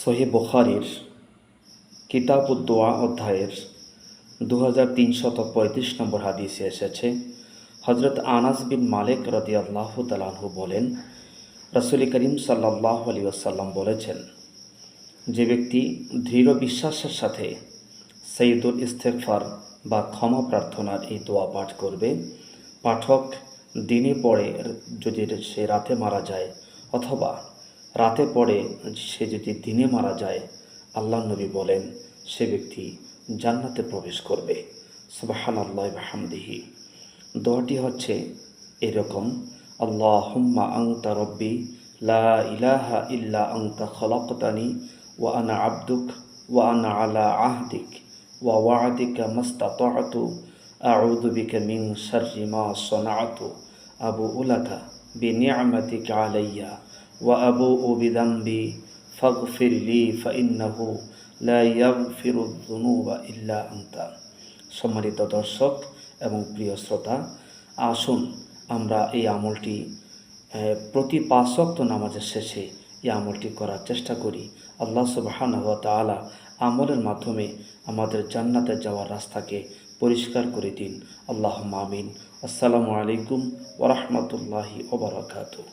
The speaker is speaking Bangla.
সহি বখারির কিতাবুদ্দোয়া অধ্যায়ের দু হাজার তিনশত পঁয়ত্রিশ নম্বর হাদিসে এসেছে হজরত আনাস বিন মালিক রদি আল্লাহ তালাহু বলেন, রসুল করিম সাল্লাহ আলী আসাল্লাম বলেছেন, যে ব্যক্তি দৃঢ় বিশ্বাসের সাথে সঈদুল ইস্তেকফার বা ক্ষমা প্রার্থনার এই দোয়া পাঠ করবে, পাঠক দিনে পড়ে যদি সে রাতে মারা যায় অথবা রাতে পড়ে সে যদি দিনে মারা যায় আল্লাহ নবী বলেন, সে ব্যক্তি জান্নাতে প্রবেশ করবে। সুবাহান আল্লাহ হামদিহি। দোয়াটি হচ্ছে এরকম আল্লাহ হুম্মা আংতা রব্বি, লা ইলাহা ইল্লা আংতা খলাকতানি, ওয়া আনা আব্দুক, ওয়া আনা আলা আহদিক, ওয়া ওয়াদিকা মাস্তাতাতু, আউযু বিকা মিন শাররি মা সানাতু, আবু উলাকা বিনি'মাতিকা আলাইয়া আবুউ বিযামবি ফাগফির লি ফাইন্নাহু লা ইয়াগফিরু যুনুবা ইল্লা আনতা সম্মানিত দর্শক এবং প্রিয় শ্রোতা, আসুন আমরা এই আমলটি প্রতি পাঁচ ওয়াক্ত নামাজের শেষে এই আমলটি করার চেষ্টা করি। আল্লাহ সুবহানাহু ওয়া তাআলা আমলের মাধ্যমে আমাদের জান্নাতে যাওয়ার রাস্তাকে পরিষ্কার করে দিন। আল্লাহ মামিন আসসালামু আলাইকুম ওরহমতুল্লাহি ওবরাকাতুহ